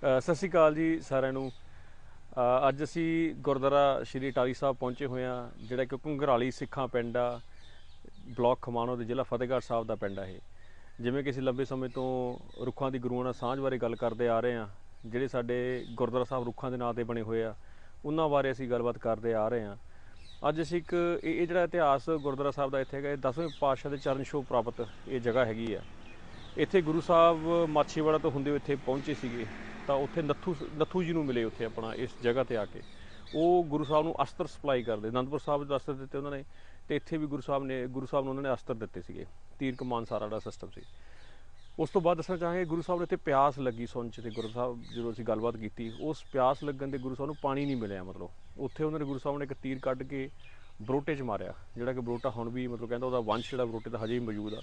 ਸਤਿ ਸ਼੍ਰੀ ਅਕਾਲ ਜੀ ਸਾਰਿਆਂ ਨੂੰ। ਅੱਜ ਅਸੀਂ ਗੁਰਦੁਆਰਾ ਸ਼੍ਰੀ ਟਾਲੀ ਸਾਹਿਬ ਪਹੁੰਚੇ ਹੋਏ ਹਾਂ, ਜਿਹੜਾ ਕਿ ਘੁੰਗਰਾਲੀ ਸਿੱਖਾਂ ਪਿੰਡ ਆ, ਬਲਾਕ ਖਮਾਣੋ ਦੇ ਜ਼ਿਲ੍ਹਾ ਫਤਿਹਗੜ੍ਹ ਸਾਹਿਬ ਦਾ ਪਿੰਡ ਆ ਇਹ। ਜਿਵੇਂ ਕਿ ਅਸੀਂ ਲੰਬੇ ਸਮੇਂ ਤੋਂ ਰੁੱਖਾਂ ਦੀ ਗੁਰੂਆਂ ਨਾਲ ਸਾਂਝ ਬਾਰੇ ਗੱਲ ਕਰਦੇ ਆ ਰਹੇ ਹਾਂ, ਜਿਹੜੇ ਸਾਡੇ ਗੁਰਦੁਆਰਾ ਸਾਹਿਬ ਰੁੱਖਾਂ ਦੇ ਨਾਂ ਤੇ ਬਣੇ ਹੋਏ ਆ, ਉਹਨਾਂ ਬਾਰੇ ਅਸੀਂ ਗੱਲਬਾਤ ਕਰਦੇ ਆ ਰਹੇ ਹਾਂ। ਅੱਜ ਅਸੀਂ ਇੱਕ ਇਹ ਇਹ ਜਿਹੜਾ ਇਤਿਹਾਸ ਗੁਰਦੁਆਰਾ ਸਾਹਿਬ ਦਾ ਇੱਥੇ ਹੈਗਾ, ਇਹ 10ਵੇਂ ਪਾਤਸ਼ਾਹ ਦੇ ਚਰਨ ਛੋਹ ਪ੍ਰਾਪਤ ਇਹ ਜਗ੍ਹਾ ਹੈਗੀ ਆ। ਇੱਥੇ ਗੁਰੂ ਸਾਹਿਬ ਮਾਛੀਵਾੜਾ ਤੋਂ ਹੁੰਦੇ ਹੋਏ ਇੱਥੇ ਪਹੁੰਚੇ ਸੀਗੇ। ਤਾਂ ਉੱਥੇ ਨੱਥੂ ਨੱਥੂ ਜੀ ਨੂੰ ਮਿਲੇ ਉੱਥੇ ਆਪਣਾ ਇਸ ਜਗ੍ਹਾ ਤੇ ਆ ਕੇ। ਉਹ ਗੁਰੂ ਸਾਹਿਬ ਨੂੰ ਅਸਤਰ ਸਪਲਾਈ ਕਰਦੇ। ਅਨੰਦਪੁਰ ਸਾਹਿਬ ਦੇ ਅਸਤਰ ਦਿੱਤੇ ਉਹਨਾਂ ਨੇ ਤੇ ਇੱਥੇ ਵੀ ਗੁਰੂ ਸਾਹਿਬ ਨੇ, ਗੁਰੂ ਸਾਹਿਬ ਨੂੰ ਉਹਨਾਂ ਨੇ ਅਸਤਰ ਦਿੱਤੇ ਸੀਗੇ। ਤੀਰ ਕਮਾਨ ਸਾਰਾ ਦਾ ਸਿਸਟਮ ਸੀ। ਉਸ ਤੋਂ ਬਾਅਦ ਦੱਸਣਾ ਚਾਹਾਂਗੇ, ਗੁਰੂ ਸਾਹਿਬ ਨੂੰ ਇੱਥੇ ਪਿਆਸ ਲੱਗੀ ਸੁਣ ਚ ਤੇ ਗੁਰੂ ਸਾਹਿਬ ਜਦੋਂ ਅਸੀਂ ਗੱਲਬਾਤ ਕੀਤੀ, ਉਸ ਪਿਆਸ ਲੱਗਣ ਦੇ ਗੁਰੂ ਸਾਹਿਬ ਨੂੰ ਪਾਣੀ ਨਹੀਂ ਮਿਲਿਆ ਮਤਲਬ। ਉੱਥੇ ਉਹਨਾਂ ਨੇ ਗੁਰੂ ਸਾਹਿਬ ਨੇ ਇੱਕ ਤੀਰ ਕੱਢ ਕੇ ਬਰੋਟੇ 'ਚ ਮਾਰਿਆ, ਜਿਹੜਾ ਕਿ ਬਰੋਟਾ ਹੁਣ ਵੀ ਮਤਲਬ ਕਹਿੰਦਾ ਉਹਦਾ ਵੰਸ਼ ਜਿਹੜਾ ਬਰੋਟੇ ਦਾ ਹਜੇ ਵੀ ਮੌਜੂਦ ਆ।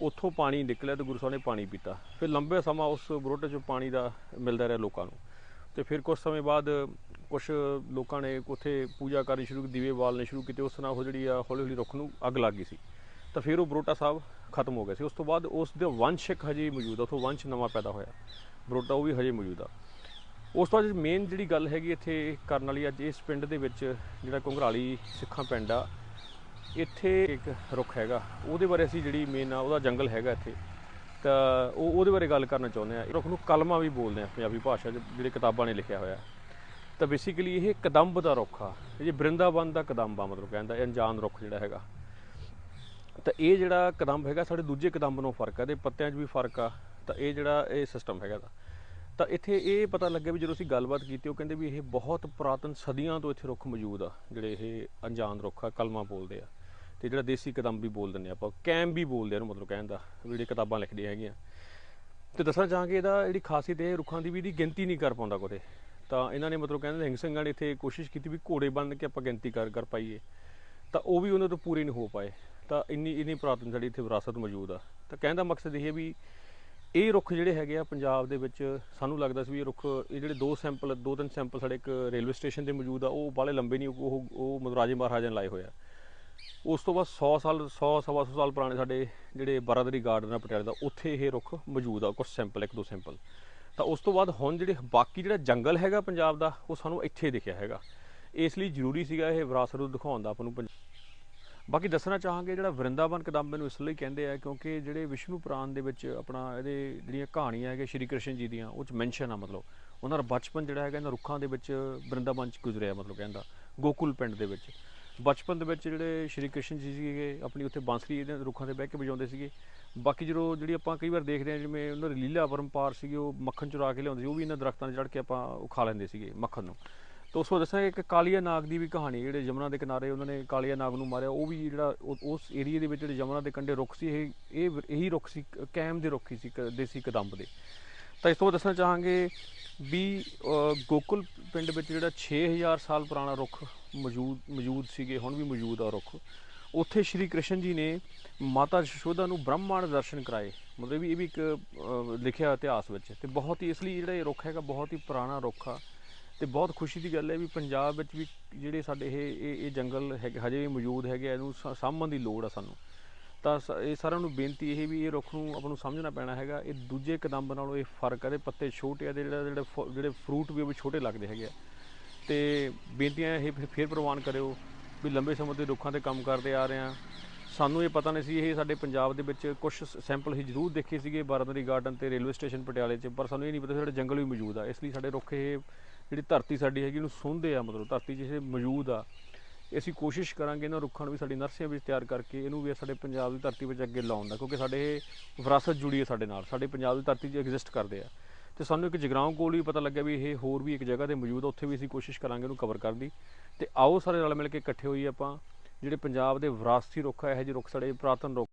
ਉੱਥੋਂ ਪਾਣੀ ਨਿਕਲਿਆ ਤੇ ਗੁਰੂ ਸਾਹਿਬ ਨੇ ਪਾਣੀ ਪੀਤਾ। ਫਿਰ ਲੰਬੇ ਸਮਾਂ ਉਸ ਬਰੋਟੇ 'ਚੋਂ ਪਾਣੀ ਦਾ ਮਿਲਦਾ ਰਿਹਾ ਲੋਕਾਂ ਨੂੰ। ਤੇ ਫਿਰ ਕੁਝ ਸਮੇਂ ਬਾਅਦ ਕੁਝ ਲੋਕਾਂ ਨੇ ਉੱਥੇ ਪੂਜਾ ਕਰਨੀ ਸ਼ੁਰੂ ਕੀਤੀ, ਦੀਵੇ ਬਾਲਣੇ ਸ਼ੁਰੂ ਕੀਤੇ। ਉਸ ਨਾਲ ਉਹ ਜਿਹੜੀ ਆ ਹੌਲੀ ਹੌਲੀ ਰੁੱਖ ਨੂੰ ਅੱਗ ਲੱਗ ਗਈ ਸੀ। ਤਾਂ ਫਿਰ ਉਹ ਬਰੋਟਾ ਸਾਹਿਬ ਖਤਮ ਹੋ ਗਿਆ ਸੀ। ਉਸ ਤੋਂ ਬਾਅਦ ਉਸ ਦੇ ਵੰਸ਼ਕ ਹਜੇ ਮੌਜੂਦ ਆ, ਉੱਥੋਂ ਵੰਸ਼ ਨਵਾਂ ਪੈਦਾ ਹੋਇਆ। ਬਰੋਟਾ ਉਹ ਵੀ ਹਜੇ ਮੌਜੂਦ ਆ। ਉਸ ਤੋਂ ਬਾਅਦ ਮੇਨ ਜਿਹੜੀ ਗੱਲ ਹੈਗੀ ਇੱਥੇ ਕਰਨ ਵਾਲੀ ਅੱਜ ਇਸ ਪਿੰਡ ਦੇ ਵਿੱਚ ਜਿਹੜਾ ਘੁੰਗਰਾਲੀ ਸਿੱਖਾਂ ਪਿੰਡ ਆ ਇੱਥੇ ਇੱਕ ਰੁੱਖ ਹੈਗਾ, ਉਹਦੇ ਬਾਰੇ ਅਸੀਂ ਜਿਹੜੀ ਮੇਨ ਆ, ਉਹਦਾ ਜੰਗਲ ਹੈਗਾ ਇੱਥੇ। ਤਾਂ ਉਹ, ਉਹਦੇ ਬਾਰੇ ਗੱਲ ਕਰਨਾ ਚਾਹੁੰਦੇ ਆ। ਰੁੱਖ ਨੂੰ ਕਲਮਾ ਵੀ ਬੋਲਦੇ ਆ, ਪੰਜਾਬੀ ਭਾਸ਼ਾ 'ਚ, ਜਿਹੜੇ ਕਿਤਾਬਾਂ ਨੇ ਲਿਖਿਆ ਹੋਇਆ। ਤਾਂ ਬੇਸਿਕਲੀ ਇਹ ਕਦੰਬ ਦਾ ਰੁੱਖ ਆ। ਇਹ ਬ੍ਰਿੰਦਾਵਨ ਦਾ ਕਦੰਬ ਆ, ਮਤਲਬ ਕਹਿੰਦਾ ਇਹ ਰੁੱਖ ਜਿਹੜਾ ਹੈਗਾ। ਤਾਂ ਇਹ ਜਿਹੜਾ ਕਦੰਬ ਹੈਗਾ, ਸਾਡੇ ਦੂਜੇ ਕਦੰਬ ਨਾਲੋਂ ਫ਼ਰਕ ਆ, ਇਹਦੇ ਪੱਤਿਆਂ 'ਚ ਵੀ ਫ਼ਰਕ ਆ। ਤਾਂ ਇਹ ਜਿਹੜਾ ਇਹ ਸਿਸਟਮ ਹੈਗਾ ਦਾ ਤਾਂ ਇੱਥੇ ਇਹ ਪਤਾ ਲੱਗਿਆ ਵੀ ਜਦੋਂ ਅਸੀਂ ਗੱਲਬਾਤ ਕੀਤੀ, ਉਹ ਕਹਿੰਦੇ ਵੀ ਇਹ ਬਹੁਤ ਪੁਰਾਤਨ ਸਦੀਆਂ ਤੋਂ ਇੱਥੇ ਰੁੱਖ ਮੌਜੂਦ ਆ, ਜਿਹੜੇ ਇਹ ਅਣਜਾਣ ਰੁੱਖ ਆ, ਕਲਮਾ ਬੋਲਦੇ ਆ। ਤੇ ਜਿਹੜਾ ਦੇਸੀ ਕਦਮ ਵੀ ਬੋਲ ਦਿੰਦੇ ਆ ਆਪਾਂ, ਕੈਮ ਵੀ ਬੋਲਦੇ ਆ ਇਹਨੂੰ ਮਤਲਬ ਕਹਿਣ ਦਾ, ਵੀ ਜਿਹੜੇ ਕਿਤਾਬਾਂ ਲਿਖਦੀਆਂ ਹੈਗੀਆਂ। ਤੇ ਦੱਸਣਾ ਚਾਹਾਂਗੇ ਇਹਦਾ ਜਿਹੜੀ ਖਾਸੀਅਤ ਇਹ ਰੁੱਖਾਂ ਦੀ ਵੀ ਇਹਦੀ ਗਿਣਤੀ ਨਹੀਂ ਕਰ ਪਾਉਂਦਾ ਕੋਤੇ ਤਾਂ ਇਹਨਾਂ ਨੇ ਮਤਲਬ ਕਹਿੰਦੇ ਹਿੰਗ ਸਿੰਘਾਂ ਨੇ ਇੱਥੇ ਕੋਸ਼ਿਸ਼ ਕੀਤੀ ਵੀ ਘੋੜੇ ਬੰਨ ਕੇ ਆਪਾਂ ਗਿਣਤੀ ਕਰ ਕਰ ਪਾਈਏ। ਤਾਂ ਉਹ ਵੀ ਉਹਨਾਂ ਤੋਂ ਪੂਰੇ ਨਹੀਂ ਹੋ ਪਾਏ। ਤਾਂ ਇੰਨੀ ਇੰਨੀ ਪੁਰਾਤਨ ਸਾਡੀ ਇੱਥੇ ਵਿਰਾਸਤ ਮੌਜੂਦ ਆ। ਤਾਂ ਕਹਿਣ ਦਾ ਮਕਸਦ ਇਹ ਹੈ ਵੀ ਇਹ ਰੁੱਖ ਜਿਹੜੇ ਹੈਗੇ ਆ ਪੰਜਾਬ ਦੇ ਵਿੱਚ ਸਾਨੂੰ ਲੱਗਦਾ ਸੀ ਵੀ ਇਹ ਰੁੱਖ, ਇਹ ਜਿਹੜੇ ਦੋ ਸੈਂਪਲ, ਦੋ ਤਿੰਨ ਸੈਂਪਲ ਸਾਡੇ ਇੱਕ ਰੇਲਵੇ ਸਟੇਸ਼ਨ ਤੇ ਮੌਜੂਦ ਆ, ਉਹ ਬਾਲੇ ਲੰਬੇ ਨਹੀਂ, ਉਹ ਉਹ ਮਤਲਬ ਰਾਜੇ ਮਹਾਰਾਜਾ ਨੇ ਲਾਏ ਹੋਏ ਆ। ਉਸ ਤੋਂ ਬਾਅਦ 100 ਸਾਲ 100 ਸਵਾ ਸੌ ਸਾਲ ਪੁਰਾਣੇ ਸਾਡੇ ਜਿਹੜੇ ਬਰਾਦਰੀ ਗਾਰਡਨ ਆ ਪਟਿਆਲੇ ਦਾ, ਉੱਥੇ ਇਹ ਰੁੱਖ ਮੌਜੂਦ ਆ ਕੁਝ ਸੈਂਪਲ ਇੱਕ ਦੋ ਸੈਂਪਲ ਤਾਂ ਉਸ ਤੋਂ ਬਾਅਦ ਹੁਣ ਜਿਹੜੇ ਬਾਕੀ ਜਿਹੜਾ ਜੰਗਲ ਹੈਗਾ ਪੰਜਾਬ ਦਾ, ਉਹ ਸਾਨੂੰ ਇੱਥੇ ਦਿਖਿਆ ਹੈਗਾ। ਇਸ ਲਈ ਜ਼ਰੂਰੀ ਸੀਗਾ ਇਹ ਵਿਰਾਸਤ ਨੂੰ ਦਿਖਾਉਣ ਦਾ ਆਪਾਂ ਨੂੰ ਪੰਜ- ਬਾਕੀ ਦੱਸਣਾ ਚਾਹਾਂਗੇ ਜਿਹੜਾ ਵਰਿੰਦਾਵਨ ਕਦੰਬ ਨੂੰ ਇਸ ਲਈ ਕਹਿੰਦੇ ਆ, ਕਿਉਂਕਿ ਜਿਹੜੇ ਵਿਸ਼ਨੂੰ ਪੁਰਾਣ ਦੇ ਵਿੱਚ ਆਪਣਾ ਇਹਦੇ ਜਿਹੜੀਆਂ ਕਹਾਣੀਆਂ ਹੈਗੇ ਸ਼੍ਰੀ ਕ੍ਰਿਸ਼ਨ ਜੀ ਦੀਆਂ, ਉਹ ਚ ਮੈਂਸ਼ਨ ਆ ਮਤਲਬ। ਉਹਨਾਂ ਦਾ ਬਚਪਨ ਜਿਹੜਾ ਹੈਗਾ ਇਹਨਾਂ ਰੁੱਖਾਂ ਦੇ ਵਿੱਚ ਵਰਿੰਦਾਵਨ ਚ ਗੁਜ਼ਰਿਆ ਮਤਲਬ ਕਹਿੰਦਾ, ਗੋਕੁਲ ਪਿੰਡ ਦੇ ਵਿੱਚ। ਬਚਪਨ ਦੇ ਵਿੱਚ ਜਿਹੜੇ ਸ਼੍ਰੀ ਕ੍ਰਿਸ਼ਨ ਜੀ ਸੀਗੇ, ਆਪਣੀ ਉੱਥੇ ਬਾਂਸਰੀ ਇਹਦੇ ਰੁੱਖਾਂ ਤੇ ਬਹਿ ਕੇ ਵਜਾਉਂਦੇ ਸੀਗੇ। ਬਾਕੀ ਜਦੋਂ ਜਿਹੜੀ ਆਪਾਂ ਕਈ ਵਾਰ ਦੇਖਦੇ ਹਾਂ, ਜਿਵੇਂ ਉਹਨਾਂ ਦੀ ਲੀਲਾ ਪਰੰਪਾਰ ਸੀਗੀ, ਉਹ ਮੱਖਣ ਚੁਰਾ ਕੇ ਲਿਆਉਂਦੇ ਸੀ, ਉਹ ਵੀ ਇਹਨਾਂ ਦਰਖਤਾਂ 'ਤੇ ਚੜ੍ਹ ਕੇ ਆਪਾਂ ਉਹ ਖਾ ਲੈਂਦੇ ਸੀਗੇ ਮੱਖਣ ਨੂੰ। ਤਾਂ ਉਸ ਤੋਂ ਦੱਸਾਂਗੇ ਇੱਕ ਕਾਲੀਆ ਨਾਗ ਦੀ ਵੀ ਕਹਾਣੀ, ਜਿਹੜੇ ਯਮੁਨਾ ਦੇ ਕਿਨਾਰੇ ਉਹਨਾਂ ਨੇ ਕਾਲੀਆ ਨਾਗ ਨੂੰ ਮਾਰਿਆ, ਉਹ ਵੀ ਜਿਹੜਾ ਉਹ- ਉਸ ਏਰੀਆ ਦੇ ਵਿੱਚ ਜਿਹੜੇ ਯਮੁਨਾ ਦੇ ਕੰਢੇ ਰੁੱਖ ਸੀ, ਇਹ ਇਹ, ਇਹੀ ਰੁੱਖ ਸੀ ਕੈਮ ਦੇ ਰੁੱਖ ਹੀ ਸੀ, ਕ- ਦੇਸੀ ਕਦੰਬ ਦੇ। ਤਾਂ ਇਸ ਤੋਂ ਬਾਅਦ ਦੱਸਣਾ ਚਾਹਾਂਗੇ ਵੀ ਗੋਕੁਲ ਪਿੰਡ ਵਿੱਚ ਜਿਹੜਾ 6000 ਸਾਲ ਪੁਰਾਣਾ ਰੁੱਖ ਮੌਜੂਦ ਮੌਜੂਦ ਸੀਗੇ ਹੁਣ ਵੀ ਮੌਜੂਦ ਆ ਰੁੱਖ ਉੱਥੇ ਸ਼੍ਰੀ ਕ੍ਰਿਸ਼ਨ ਜੀ ਨੇ ਮਾਤਾ ਯਸ਼ੋਦਾ ਨੂੰ ਬ੍ਰਹਮਾਂਡ ਦਰਸ਼ਨ ਕਰਾਏ। ਮਤਲਬ ਵੀ ਇਹ ਵੀ ਇੱਕ ਲਿਖਿਆ ਇਤਿਹਾਸ ਵਿੱਚ। ਤੇ ਬਹੁਤ ਹੀ ਇਸ ਲਈ ਜਿਹੜਾ ਇਹ ਰੁੱਖ ਹੈਗਾ ਬਹੁਤ ਹੀ ਪੁਰਾਣਾ ਰੁੱਖ ਆ। ਤੇ ਬਹੁਤ ਖੁਸ਼ੀ ਦੀ ਗੱਲ ਹੈ ਵੀ ਪੰਜਾਬ ਵਿੱਚ ਵੀ ਜਿਹੜੇ ਸਾਡੇ ਇਹ ਇਹ ਜੰਗਲ ਹੈਗੇ ਹਜੇ ਵੀ ਮੌਜੂਦ ਹੈਗੇ ਆ, ਇਹਨੂੰ ਸਾ- ਸਾਂਭਣ ਦੀ ਲੋੜ ਆ ਸਾਨੂੰ। ਤਾਂ ਸ- ਇਹ ਸਾਰਿਆਂ ਨੂੰ ਬੇਨਤੀ ਇਹ ਵੀ ਇਹ ਰੁੱਖ ਨੂੰ ਆਪਾਂ ਨੂੰ ਸਮਝਣਾ ਪੈਣਾ ਹੈਗਾ, ਇਹ ਦੂਜੇ ਕਦੰਬ ਨਾਲੋਂ ਇਹ ਫ਼ਰਕ ਹੈ ਇਹਦੇ ਪੱਤੇ ਛੋਟੇ ਆ ਤੇ ਜਿਹੜਾ, ਜਿਹੜੇ ਫ- ਜਿਹੜੇ ਫਰੂਟ ਵੀ ਉਹ ਵੀ ਛੋਟੇ ਲੱਗਦੇ ਹੈਗੇ ਆ। ਤੇ ਬੇਨਤੀਆਂ ਇਹ ਫਿਰ- ਫਿਰ ਪ੍ਰਵਾਨ ਕਰਿਓ ਵੀ ਲੰਬੇ ਸਮੇਂ ਤੋਂ ਰੁੱਖਾਂ ਤੇ ਕੰਮ ਕਰਦੇ ਆ ਰਹੇ ਆ। ਸਾਨੂੰ ਇਹ ਪਤਾ ਨਹੀਂ ਸੀ, ਇਹ ਸਾਡੇ ਪੰਜਾਬ ਦੇ ਵਿੱਚ ਕੁਝ ਸੈਂਪਲ ਹੀ ਜ਼ਰੂਰ ਦੇਖੇ ਸੀਗੇ ਬਾਰਾਦਰੀ ਗਾਰਡਨ ਤੇ ਰੇਲਵੇ ਸਟੇਸ਼ਨ ਪਟਿਆਲੇ 'ਚ, ਪਰ ਸਾਨੂੰ ਇਹ ਨਹੀਂ ਪਤਾ ਸੀ ਸਾਡੇ ਜੰਗਲ ਵੀ ਮੌਜੂਦ ਆ। ਇਸ ਲਈ ਸਾਡੇ ਰੁੱਖ ਇਹ ਜਿਹੜੀ ਧਰਤੀ ਸਾਡੀ ਹੈਗੀ ਉਹਨੂੰ ਸੁਣਦੇ ਆ ਮਤਲਬ ਧਰਤੀ 'ਚ ਇਹ ਮੌਜੂਦ ਆ। ਅਸੀਂ ਕੋਸ਼ਿਸ਼ ਕਰਾਂਗੇ ਇਹਨਾਂ ਰੁੱਖਾਂ ਨੂੰ ਵੀ ਸਾਡੀ ਨਰਸਰੀਆਂ ਵਿੱਚ ਤਿਆਰ ਕਰਕੇ ਇਹਨੂੰ ਵੀ ਸਾਡੇ ਪੰਜਾਬ ਦੀ ਧਰਤੀ ਵਿੱਚ ਅੱਗੇ ਲਾਉਣ ਦਾ, ਕਿਉਂਕਿ ਸਾਡੇ ਇਹ ਵਿਰਾਸਤ ਜੁੜੀ ਹੈ ਸਾਡੇ ਨਾਲ, ਸਾਡੇ ਪੰਜਾਬ ਦੀ ਧਰਤੀ 'ਚ ਐਗਜ਼ਿਸਟ ਕਰਦੇ ਆ। ਤੇ ਸਾਨੂੰ ਇੱਕ ਜਗਰਾਉਂ ਕੋਲ ਵੀ ਪਤਾ ਲੱਗਿਆ ਵੀ ਇਹ ਹੋਰ ਵੀ ਇੱਕ ਜਗ੍ਹਾ ਤੇ ਮੌਜੂਦ ਆ, ਉੱਥੇ ਵੀ ਅਸੀਂ ਕੋਸ਼ਿਸ਼ ਕਰਾਂਗੇ ਇਹਨੂੰ ਕਵਰ ਕਰਨ ਦੀ। ਤੇ ਆਓ ਸਾਰੇ ਰਲ ਮਿਲ ਕੇ ਇਕੱਠੇ ਹੋਈਏ ਆਪਾਂ, ਜਿਹੜੇ ਪੰਜਾਬ ਦੇ ਵਿਰਾਸਤੀ ਰੁੱਖ ਆ, ਇਹੋ ਜਿਹੇ ਰੁੱਖ ਸਾਡੇ ਪੁਰਾਤਨ ਰੁੱਖ